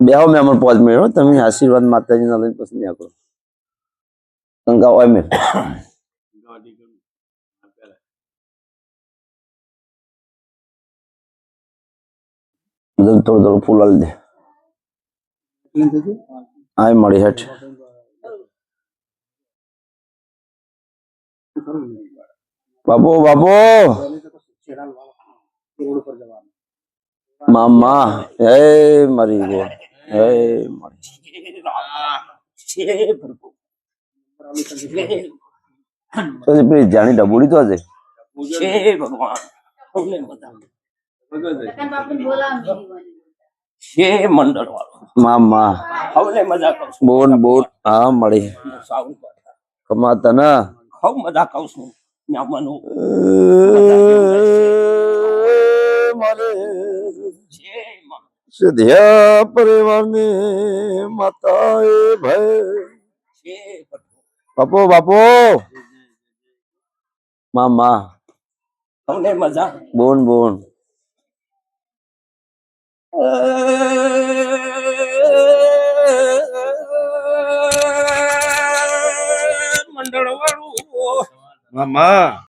બેહો મેં અમર પાંચ મિનિટ હો. તમે આશીર્વાદ માતાજીના લઈને પછી નીકળો કંકા હોય મેં થોડું થોડું ફૂલ આલી દે આય મળી હેઠ બાપુ બાપુ મામા હે મરી ગયો હે મરી પેલી જાણી ડબોડી તો હશે? મામા મજા કરું બોન બોન હા મળી. કમાતા ના? હવ મજા કરું છું માં. સિધ્યા પરિવારની માતા એ ભાઈ બાપો બાપો. મામા. તમને મજા બોન બોન. મંડળ વાળું મામા.